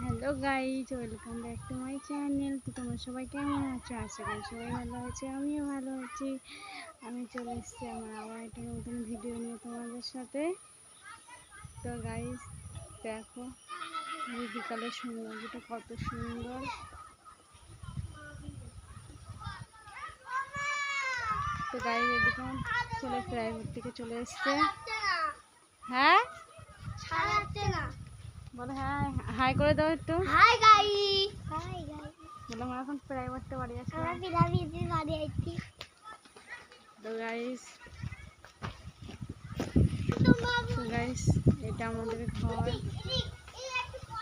Hello guys, welcome back to my channel. তো তোমরা সবাই কেমন আছো? আশা করি সবাই ভালো আছে, আমিও ভালো আছি। আমি চলে এসেছি আমার আবার একটা নতুন ভিডিও নিয়ে তোমাদের সাথে। তো গাইজ, দেখো বিকালের সৌন্দর্যটা কত সুন্দর। তো গাইজ, এদিকে চলে প্রাইভেট থেকে চলে এসছে। হ্যাঁ? না। বলো হ্যাঁ হাই করে দাও একটু। হাই গাই হাই গাই বলো আমরা এখন প্রাইভেটটা বাড়ি আসছি আমরা পিরামিডের বাড়ি আইছি। তো গাইস তো গাইস এটা আমাদের ঘর।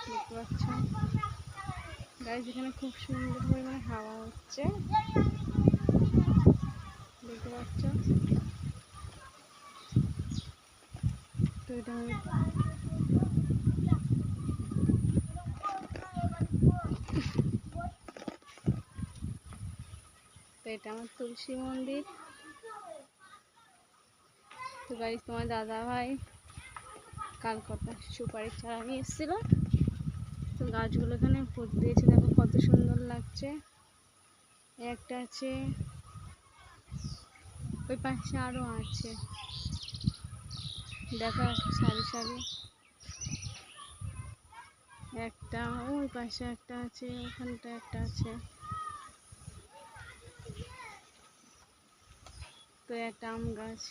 দেখতে পাচ্ছ? গাইস এখানে খুব সুন্দর পরিমাণে হাওয়া হচ্ছে। দেখতে পাচ্ছ? তো এটা তো এটা আমার তুলসী মন্দির। তো গাইজ তোমার দাদা ভাই কাল কটা সুপারির চারা নিয়ে এসেছিল। তো গাছগুলো এখানে পুঁতে দিয়েছে, দেখো কত সুন্দর লাগছে। একটা আছে, ওই পাশে আরও আছে। দেখা সারি সারি। একটা ওই পাশে একটা আছে ওখানটা একটা আছে। তো একটা আম গাছ।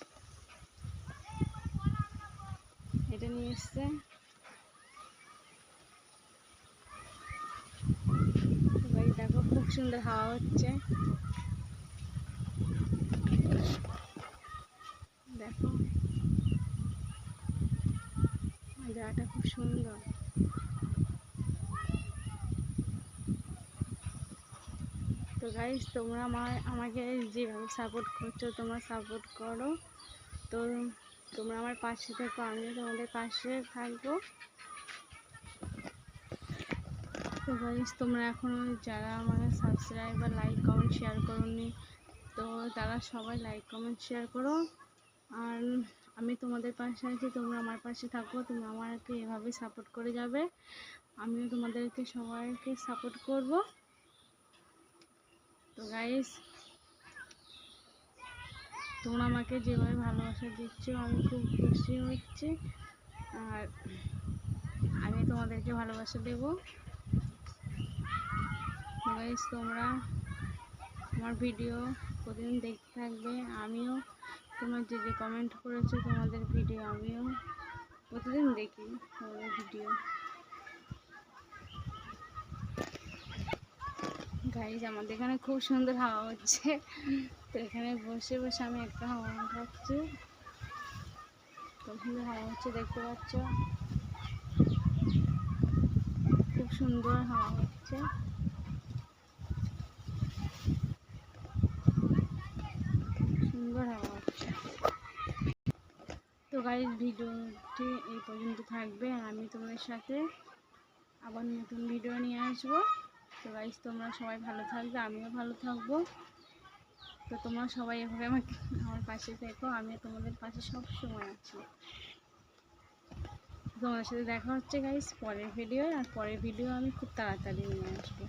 এটা নিয়ে এসছে। দেখো, খুব সুন্দর হাওয়া হচ্ছে। দেখো, জায়গাটা খুব সুন্দর। তো গাইজ তোমরা আমার আমাকে যেভাবে সাপোর্ট করছ, তোমরা সাপোর্ট করো। তো তোমরা আমার পাশে থেকো, আমিও তোমাদের পাশে থাকব। তো গাইজ তোমরা এখনও যারা আমাকে সাবস্ক্রাইব বা লাইক কমেন্ট শেয়ার করোনি, তো তারা সবাই লাইক কমেন্ট শেয়ার করো। আর আমি তোমাদের পাশে আছি, তোমরা আমার পাশে থাকো, তোমরা আমাকে এভাবে সাপোর্ট করে যাবে। আমিও তোমাদেরকে সবাইকে সাপোর্ট করব। তো গাইস তোমরা আমাকে যেভাবে ভালোবাসা দিচ্ছ, আমি খুব খুশি হচ্ছি। আর আমি তোমাদেরকে ভালোবাসা দেব। গাইস তোমরা আমার ভিডিও প্রতিদিন দেখতে থাকবে। আমিও তোমরা যে যে কমেন্ট করেছ, তোমাদের ভিডিও আমিও প্রতিদিন দেখি তোমাদের ভিডিও গাইজ আমাদের এখানে খুব সুন্দর হাওয়া হচ্ছে। তো এখানে বসে বসে আমি একটা হাওয়া খাচ্ছি খুব সুন্দর হাওয়া হচ্ছে, দেখতে পাচ্ছ? খুব সুন্দর হাওয়া হচ্ছে। সুন্দর হাওয়া হচ্ছে। তো গাইজ ভিডিওটি এই পর্যন্ত থাকবে। আমি তোমাদের সাথে আবার নতুন ভিডিও নিয়ে আসব। তো গাইস তোমরা সবাই ভালো থাকবে, আমিও ভালো থাকব। তো তোমরা সবাই এভাবে আমাকে আমার পাশে থেকো আমি তোমাদের পাশে সব সময় আছি। তোমাদের সাথে দেখা হচ্ছে গাইস পরের ভিডিও আর পরের ভিডিও আমি খুব তাড়াতাড়ি নিয়ে আসব।